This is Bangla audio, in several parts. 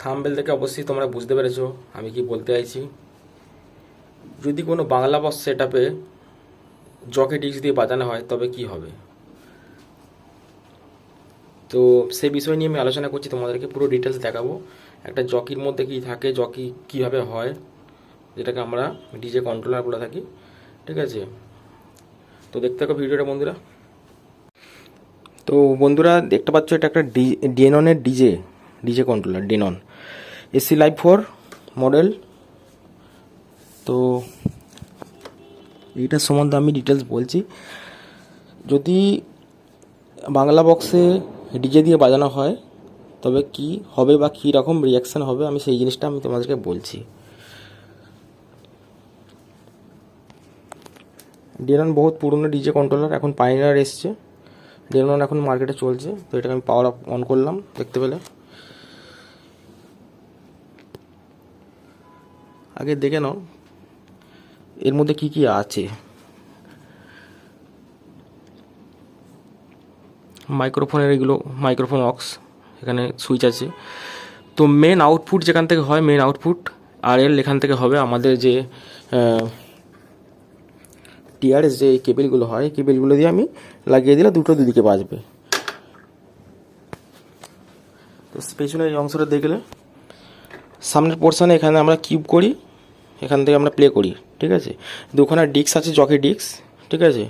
থাম্বেল থেকে অবশ্যই তোমরা বুঝতে পেরেছ আমি কি বলতে চাইছি। যদি কোনো বাংলা বক্স সেট আপে জকে ডিস্ক দিয়ে বাজানো হয়, তবে কি হবে? তো সেই বিষয় নিয়ে আমি আলোচনা করছি, তোমাদেরকে পুরো ডিটেলস দেখাবো। একটা জকির মধ্যে কি থাকে জকি কীভাবে হয়, যেটাকে আমরা ডিজে কন্ট্রোলার বলে থাকি, ঠিক আছে? তো দেখতে থাকো ভিডিওটা, বন্ধুরা। তো বন্ধুরা, দেখতে পাচ্ছ এটা একটা D ডেননের DJ DJ controller Denon AC live four model তো এইটার সম্বন্ধে আমি ডিটেলস বলছি। যদি বাংলা বক্সে ডিজে দিয়ে বাজানো হয়, তবে কি হবে বা কী রকম রিয়াকশান হবে, আমি সেই জিনিসটা আমি তোমাদেরকে বলছি। ডেনন বহুত পুরনো ডিজে কন্ট্রোলার এখন পাইনার এসছে। ডেনন এখন মার্কেটে চলছে, তো এটাকে আমি পাওয়ার অন করলাম, দেখতে পেলে। আগে দেখে নাও। এর মধ্যে কি কি আছে? মাইক্রোফোনের এগুলো, মাইক্রোফোন অক্স, এখানে সুইচ আছে। তো মেন আউটপুট যেখান থেকে হয় মেন আউটপুট আর এল এখান থেকে হবে আমাদের যে টিআরএস যে কেবেলগুলো হয়, কেবেলগুলো দিয়ে আমি লাগিয়ে দিলে দুটো দুদিকে বাজবে। তো পেছনে এই অংশটা দেখলে, সামনের পোর্শনে এখানে আমরা কিউব করি। এখান থেকে আমরা প্লে করি, ঠিক আছে? দুখানা ডিস্ক আছে জকি ডিস্ক ঠিক আছে?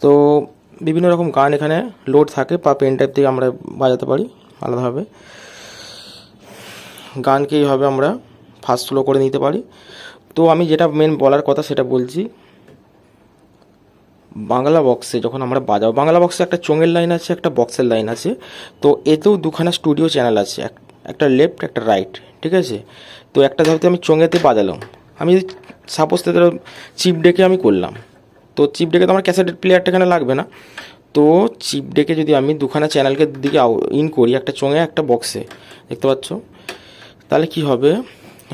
তো বিভিন্ন রকম গান এখানে লোড থাকে, বা পেন টাইপ থেকে আমরা বাজাতে পারি, আলাদাভাবে। গানকে এইভাবে আমরা ফাস্ট স্লো করে নিতে পারি। তো আমি যেটা মেন বলার কথা সেটা বলছি, বাংলা বক্সে যখন আমরা বাজাবো, বাংলা বক্সে একটা চোঙের লাইন আছে, একটা বক্সের লাইন আছে। তো এতেও দুখানা স্টুডিও চ্যানেল আছে, এক- একটা লেফট একটা রাইট ঠিক আছে? তো একটা ধরতে আমি চোঙেতে বাজালাম। আমি সাপোজ ধরো চিপ ডেকে আমি করলাম। তো চিপ ডেকে তো আমার ক্যাসেটের প্লেয়ারটা এখানে লাগবে না। তো চিপ ডেকে যদি আমি দুখানা চ্যানেলকে দিকে ইন করি, একটা চোঙে, একটা বক্সে দেখতে পাচ্ছ? তাহলে কি হবে?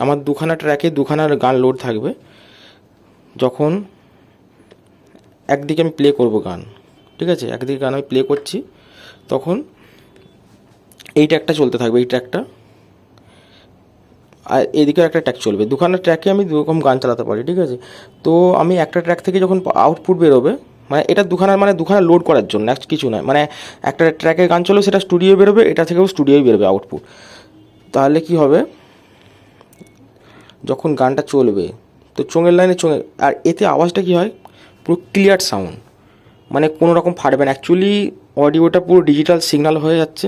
আমার দুখানা ট্র্যাকে দুখানা গান লোড থাকবে। যখন একদিকে আমি প্লে করব গান, ঠিক আছে? একদিকে গান আমি প্লে করছি, তখন এই ট্র্যাকটা চলতে থাকবে এই ট্র্যাকটা আর এদিকেও একটা ট্র্যাক চলবে। দুখানা ট্র্যাকে আমি দুরকম গান চালাতে পারি, ঠিক আছে? তো আমি একটা ট্র্যাক থেকে যখন আউটপুট বেরোবে মানে এটা দুখানা মানে দুখানা লোড করার জন্য কিছু নয়। মানে একটা ট্র্যাকে গান চলবে, সেটা স্টুডিও বেরোবে, এটা থেকেও স্টুডিওই বেরোবে আউটপুট তাহলে কি হবে? যখন গানটা চলবে, তো চোঙের লাইনে চোঙে আর এতে আওয়াজটা কি হয়? পুরো ক্লিয়ার সাউন্ড মানে কোনো রকম ফাটবে না। অ্যাকচুয়ালি অডিওটা পুরো ডিজিটাল সিগন্যাল হয়ে যাচ্ছে।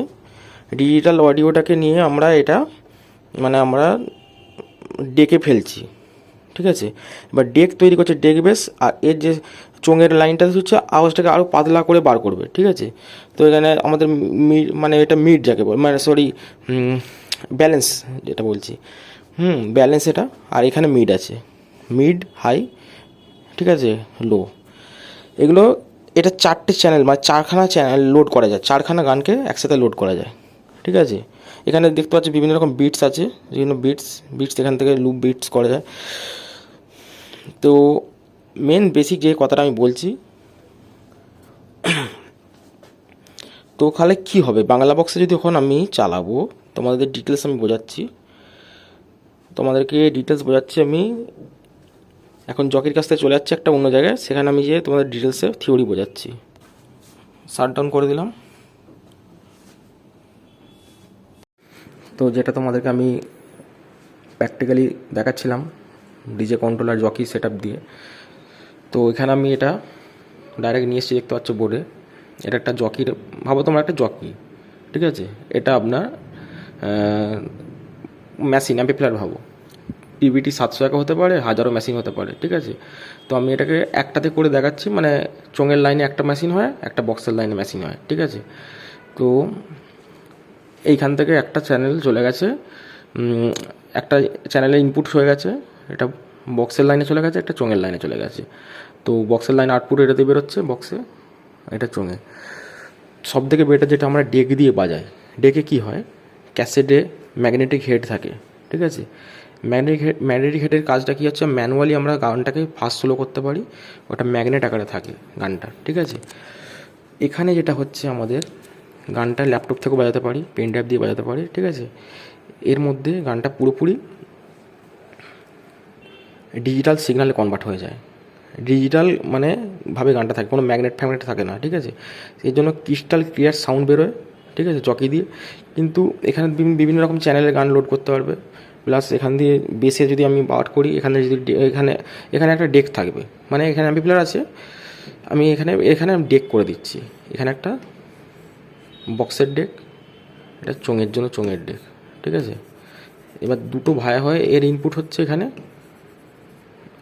ডিজিটাল অডিওটাকে নিয়ে আমরা এটা মানে আমরা ডেকে ফেলছি, ঠিক আছে? এবার ডেক তৈরি করছে ডেক বেস আর এর যে চোঙের লাইনটা হচ্ছে আওয়াজটাকে আরও পাতলা করে বার করবে, ঠিক আছে? তো এখানে আমাদের মিড মানে এটা মিড যাকে বল মানে সরি ব্যালেন্স যেটা বলছি। হুম ব্যালেন্স এটা, আর এখানে মিড আছে। মিড, হাই, ঠিক আছে? লো। এগুলো, এটা চারটে চ্যানেল মানে চারখানা চ্যানেল লোড করা যায়। চারখানা গানকে একসাথে লোড করা যায়, ঠিক আছে? এখানে দেখতে পাচ্ছি বিভিন্ন রকম বিটস আছে, বিভিন্ন বিটস বিটস এখান থেকে লুপ বিটস করা যায়। তো মেন বেসিক যে কথাটা আমি বলছি, তো খালে কী হবে? বাংলা বক্সে যদি এখন আমি চালাবো, তোমাদের ডিটেলস আমি বোঝাচ্ছি। তোমাদেরকে ডিটেলস বোঝাচ্ছি আমি। এখন জকির কাছ থেকে চলে যাচ্ছে একটা অন্য জায়গায়, সেখানে আমি যে তোমাদের ডিটেলসে থিওরি বোঝাচ্ছি। শাট ডাউন করে দিলাম। তো যেটা তোমাদেরকে আমি প্র্যাকটিক্যালি দেখাচ্ছিলাম ডিজে কন্ট্রোলার জকি সেট দিয়ে। তো এখানে আমি এটা ডাইরেক্ট নিয়ে এসেছি দেখতে পাচ্ছ বোর্ডে এটা একটা জকির ভাবো তোমরা একটা জকি ঠিক আছে? এটা আপনার মেশিন অ্যাম্পিফ্লায়ার ভাবো। পিভিটি সাতশো টাকা হতে পারে হাজারো মেশিন হতে পারে, ঠিক আছে? তো আমি এটাকে একটাতে করে দেখাচ্ছি মানে চোঙের লাইনে একটা মেশিন হয়, একটা বক্সের লাইনে মেশিন হয়, ঠিক আছে? তো এইখান থেকে একটা চ্যানেল চলে গেছে। একটা চ্যানেলে ইনপুট হয়ে গেছে। এটা বক্সের লাইনে চলে গেছে, একটা চোঙের লাইনে চলে গেছে। তো বক্সের লাইন আউটপুট এটাতে বেরোচ্ছে বক্সে এটা চোঙে। সব থেকে বেটার যেটা আমরা ডেক দিয়ে বাজাই। ডেকে কি হয়? ক্যাসেটে ম্যাগনেটিক হেড থাকে, ঠিক আছে? ম্যাগনেটিক হেড ম্যাগনেটিক হেডের কাজটা কী হচ্ছে? ম্যানুয়ালি আমরা গানটাকে ফাস্ট স্লো করতে পারি। ওটা ম্যাগনেট আকারে থাকে গানটা, ঠিক আছে? এখানে যেটা হচ্ছে আমাদের গানটা ল্যাপটপ থেকেও বাজাতে পারি পেন ড্রাইভ দিয়ে বাজাতে পারি, ঠিক আছে? এর মধ্যে গানটা পুরোপুরি ডিজিটাল সিগনালে কনভার্ট হয়ে যায়। ডিজিটাল মানে ভাবে গানটা থাকে, কোনো ম্যাগনেট ফ্যাগনেট থাকে না, ঠিক আছে? সেই জন্য ক্রিস্টাল ক্লিয়ার সাউন্ড বেরোয়, ঠিক আছে? চকি দিয়ে। কিন্তু এখানে বিভিন্ন রকম চ্যানেলের গান লোড করতে পারবে। প্লাস এখান দিয়ে বেসে যদি আমি আউট করি, এখানে যদি এখানে এখানে একটা ডেক থাকবে। মানে এখানে অ্যাম্পিপ্লার আছে, আমি এখানে এখানে ডেক করে দিচ্ছি। এখানে একটা বক্সের ডেক, এটা চোঙের জন্য চোঙের ডেক, ঠিক আছে? এবার দুটো ভায়া হয়, এর ইনপুট হচ্ছে এখানে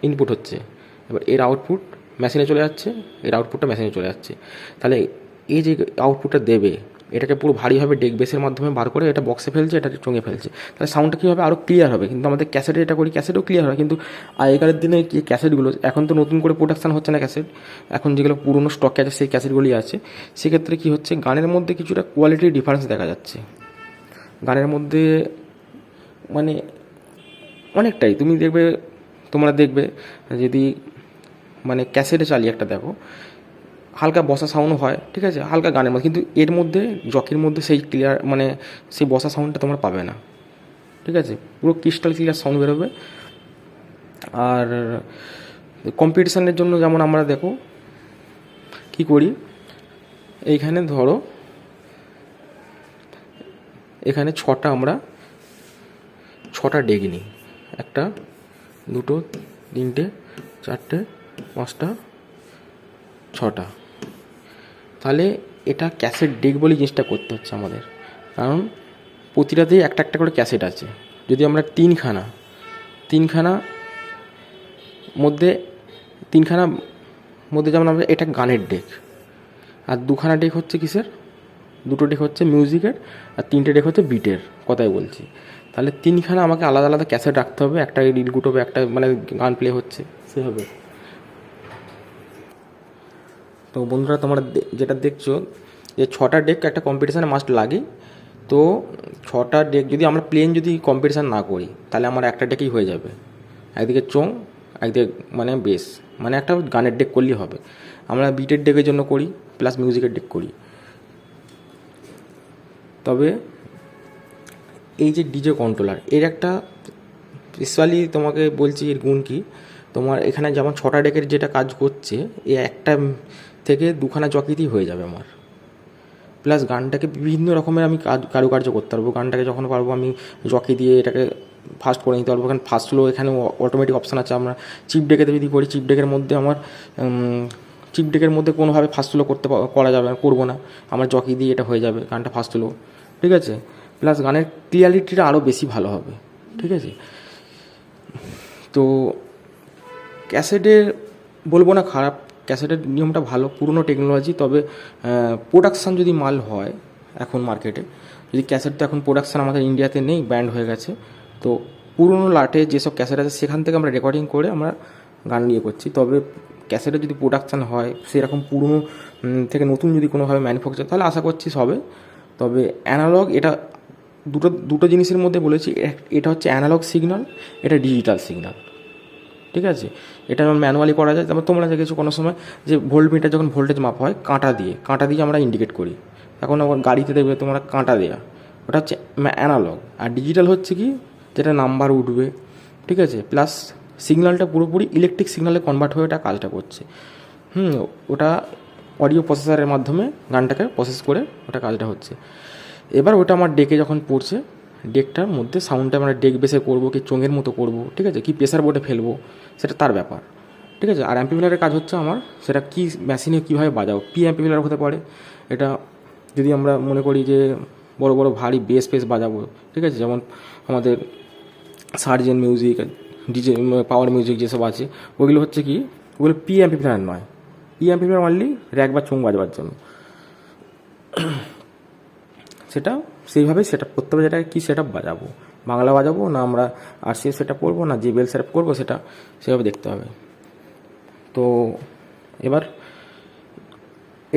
ইনপুট হচ্ছে। এবার এর আউটপুট মেশিনে চলে যাচ্ছে, এর আউটপুটটা মেশিনে চলে যাচ্ছে। তাহলে এই যে আউটপুটটা দেবে এটাকে পুরো ভারীভাবে ডেক বেসের মাধ্যমে বার করে এটা বক্সে ফেলছে এটা চঙে ফেলছে। তাহলে সাউন্ডটা কীভাবে আরও ক্লিয়ার হবে? কিন্তু আমাদের ক্যাসেটে এটা করি ক্যাসেটও ক্লিয়ার হয়, কিন্তু আগেকার দিনে কি ক্যাসেটগুলো এখন তো নতুন করে প্রোডাকশান হচ্ছে না ক্যাসেট এখন যেগুলো পুরনো স্টকে আছে, সেই ক্যাসেটগুলি আছে। সেক্ষেত্রে কী হচ্ছে, গানের মধ্যে কিছুটা কোয়ালিটির ডিফারেন্স দেখা যাচ্ছে। গানের মধ্যে মানে অনেকটাই। তুমি দেখবে, তোমরা দেখবে, যদি মানে ক্যাসেটে চালিয়ে একটা দেখো হালকা বসা সাউন্ড হয়, ঠিক আছে? হালকা গানের মধ্যে। কিন্তু এর মধ্যে জকির মধ্যে সেই ক্লিয়ার মানে সেই বসা সাউন্ডটা তোমরা পাবে না। ঠিক আছে? পুরো ক্রিস্টাল ক্লিয়ার সাউন্ড বেরোবে। আর কম্পিটিশানের জন্য যেমন আমরা দেখো, কি করি? এইখানে ধরো, এখানে ছটা আমরা, ছটা ডেক নিই। একটা, দুটো, তিনটে, চারটে, পাঁচটা, ছটা। তাহলে এটা ক্যাসেট ডেক বলে জিনিসটা করতে হচ্ছে আমাদের। কারণ প্রতিটাতেই একটা একটা করে ক্যাসেট আছে। যদি আমরা তিনখানা তিনখানা মধ্যে তিনখানা মধ্যে যেমন আমরা, এটা গানের ডেক আর দুখানা ডেক হচ্ছে কিসের? দুটো ডেক হচ্ছে মিউজিকের আর তিনটে ডেক হচ্ছে বিটের, কথাই বলছি। তাহলে তিনখানা আমাকে আলাদা আলাদা ক্যাসেট রাখতে হবে। একটা রিলগুট হবে একটা মানে গান প্লে হচ্ছে, সেভাবে। তো বন্ধুরা, তোমরা যেটা দেখছ যে ছটা ডেক একটা কম্পিটিশানে মাস্ট লাগে। তো ছটা ডেক যদি আমরা প্লেন যদি কম্পিটিশান না করি, তাহলে আমার একটা ডেকেই হয়ে যাবে। একদিকে চোং একদিকে মানে বেস মানে একটা গানের ডেক করলেই হবে। আমরা বিটের ডেকের জন্য করি প্লাস মিউজিকের ডেক করি। তবে এই যে ডিজে কন্ট্রোলার এর একটা স্পেশালি তোমাকে বলছি এর গুণ কি? তোমার এখানে যেমন ছটা ডেকের যেটা কাজ করছে, এ একটা থেকে দুখানা চকিতেই হয়ে যাবে আমার। প্লাস গানটাকে বিভিন্ন রকমের আমি কাজ, কারুকার্য করতে পারব। গানটাকে যখন পারব আমি জকি দিয়ে এটাকে ফাস্ট করে নিতে পারব। এখানে ফাস্ট স্লো এখানে অটোমেটিক অপশান আছে। আমরা চিপ ডেকেতে যদি করি চিপ ডেকের মধ্যে আমার চিপ ডেকের মধ্যে কোনোভাবে ফাস্ট স্লো করতে করা যাবে না, করব না। আমার জকি দিয়ে এটা হয়ে যাবে, গানটা ফাস্ট স্লো ঠিক আছে? প্লাস গানের ক্লিয়ারিটিটা আরও বেশি ভালো হবে। ঠিক আছে? তো ক্যাসেটের, বলব না খারাপ, ক্যাসেটের নিয়মটা ভালো, পুরনো টেকনোলজি, তবে প্রোডাকশান যদি মাল হয় এখন মার্কেটে যদি ক্যাসেট তো এখন প্রোডাকশান আমাদের ইন্ডিয়াতে নেই ব্যান্ড হয়ে গেছে, তো পুরনো লাটে যেসব ক্যাসেট আছে সেখান থেকে আমরা রেকর্ডিং করে আমরা গান নিয়ে করছি। তবে ক্যাসেটের যদি প্রোডাকশান হয়, সেরকম পুরনো থেকে নতুন যদি কোনোভাবে ম্যানুফ্যাকচার তাহলে আশা করছি হবে তবে অ্যানালগ এটা দুটো দুটো জিনিসের মধ্যে বলেছি এটা হচ্ছে অ্যানালগ সিগন্যাল এটা ডিজিটাল সিগন্যাল ঠিক আছে? এটা যেমন ম্যানুয়ালি করা যায়, তারপর তোমরা দেখেছ কোনো সময় যে ভোল্ট মিটার যখন ভোল্টেজ মাপ হয়, কাঁটা দিয়ে কাঁটা দিয়ে আমরা ইন্ডিকেট করি। এখন আবার গাড়িতে দেখবে তোমরা কাঁটা দেওয়া ওটা হচ্ছে অ্যানালগ আর ডিজিটাল হচ্ছে কি? যেটা নাম্বার উঠবে, ঠিক আছে? প্লাস সিগনালটা পুরোপুরি ইলেকট্রিক সিগনালে কনভার্ট হয়ে ওটা কাজটা করছে। হুম, ওটা অডিও প্রসেসারের মাধ্যমে গানটাকে প্রসেস করে ওটা কাজটা হচ্ছে। এবার ওটা আমার ডেকে যখন পড়ছে ডেকটার মধ্যে সাউন্ডটা আমরা ডেক বেসে করব কি চোঙের মতো করব, ঠিক আছে? কি প্রেসার বোর্ডে ফেলব, সেটা তার ব্যাপার, ঠিক আছে? আর অ্যাম্পিফিলারের কাজ হচ্ছে আমার, সেটা কি মেশিনে কীভাবে বাজাবো পি অ্যাম্পিফিলার হতে পারে? এটা যদি আমরা মনে করি যে বড় বড় ভারী বেস ফেস বাজাবো, ঠিক আছে? যেমন আমাদের সার্জেন মিউজিক ডিজে পাওয়ার মিউজিক যেসব আছে ওইগুলো হচ্ছে কি, ওগুলো পি অ্যাম্পিফিলার নয়। পি অ্যাম্পিফিলার মারলি র্যাক বা চোং বাজবার জন্য। সেটা, সেইভাবে সেট আপ করতে হবে যেটা কী সেট আপ বাজাবো? বাংলা বাজাবো না আমরা আর সি সেট আপ করব না জিবেল সেট আপ করব সেটা, সেভাবে দেখতে হবে। তো এবার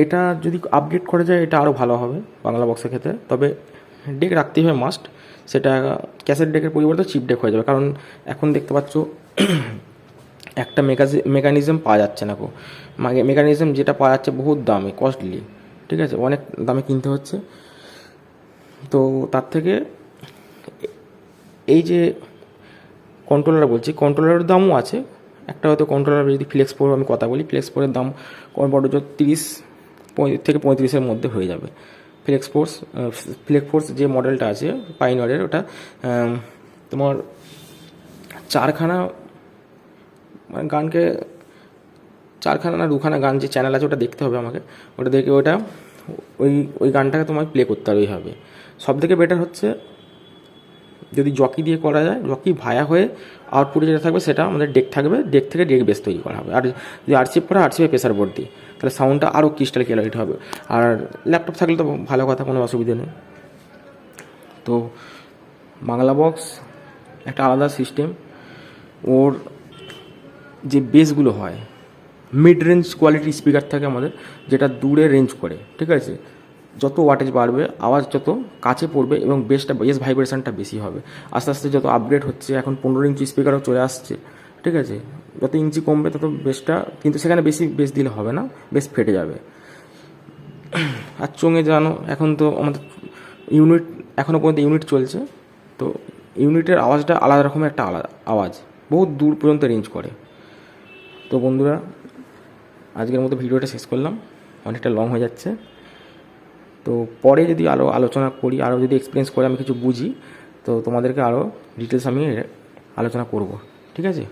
এটা যদি আপডেট করা যায়, এটা আরও ভালো হবে বাংলা বক্সের ক্ষেত্রে। তবে ডেক রাখতেই হবে মাস্ট সেটা ক্যাসেট ডেকের পরিবর্তে চিপ ডেক হয়ে যাবে। কারণ এখন দেখতে পাচ্ছ, একটা মেকানিজম পাওয়া যাচ্ছে না কো মেকানিজম যেটা পাওয়া যাচ্ছে বহুত দামে কস্টলি ঠিক আছে? অনেক দামে কিনতে হচ্ছে। তো তার থেকে এই যে কন্ট্রোলার বলছি কন্ট্রোলারের দামও আছে। একটা হয়তো কন্ট্রোলার যদি ফ্লেক্স প্রো আমি কথা বলি ফ্লেক্স প্রোর দাম বড় জোর তিরিশ থেকে পঁয়ত্রিশের মধ্যে হয়ে যাবে। ফ্লেক্স ফোর্স ফ্লেক্স ফোর্স যে মডেলটা আছে পাইনওয়ারের ওটা তোমার চারখানা মানে গানকে, চারখানা না দুখানা গান যে চ্যানেল আছে, ওটা দেখতে হবে আমাকে। ওটা দেখে ওটা, ওই ওই গানটাকে তোমায় প্লে করতে হবে। সব থেকে বেটার হচ্ছে যদি জকি দিয়ে করা যায় জকি ভায়া হয়ে আউটপুটে যেটা থাকবে সেটা আমাদের ডেক থাকবে ডেক থেকে ডেক বেস তৈরি করা হবে। আর যদি আরসিএফ করা আরসিএফ প্রেসার বোর্ড দিয়ে তাহলে সাউন্ডটা আরও ক্রিস্টাল ক্লিয়ারিটি হবে। আর ল্যাপটপ থাকলে তো ভালো কথা, কোনো অসুবিধা নেই। তো বাংলা বক্স একটা আলাদা সিস্টেম ওর যে বেসগুলো হয় মিড রেঞ্জ কোয়ালিটি স্পিকার থাকে আমাদের, যেটা দূরে রেঞ্জ করে, ঠিক আছে? যত ওয়াটেজ বাড়বে, আওয়াজ যত কাছে পড়বে এবং বেসটা বেস ভাইব্রেশনটা বেশি হবে। আস্তে আস্তে যত আপগ্রেড হচ্ছে, এখন পনেরো ইঞ্চি স্পিকারও চলে আসছে, ঠিক আছে? যত ইঞ্চি কমবে, তত বেসটা কিন্তু সেখানে বেশি বেস দিলে হবে না বেস ফেটে যাবে। আর চোঙে জানো, এখন তো আমাদের ইউনিট এখনও পর্যন্ত ইউনিট চলছে, তো ইউনিটের আওয়াজটা আলাদা রকমের একটা আলাদা আওয়াজ, বহুত দূর পর্যন্ত রেঞ্জ করে। তো বন্ধুরা, আজকের মতো ভিডিওটা শেষ করলাম, অনেকটা লং হয়ে যাচ্ছে। তো পরে যদি আরও আলোচনা করি আরও যদি এক্সপিরিয়েন্স করে আমি কিছু বুঝি, তো তোমাদেরকে আরও ডিটেলস আমি আলোচনা করব। ঠিক আছে?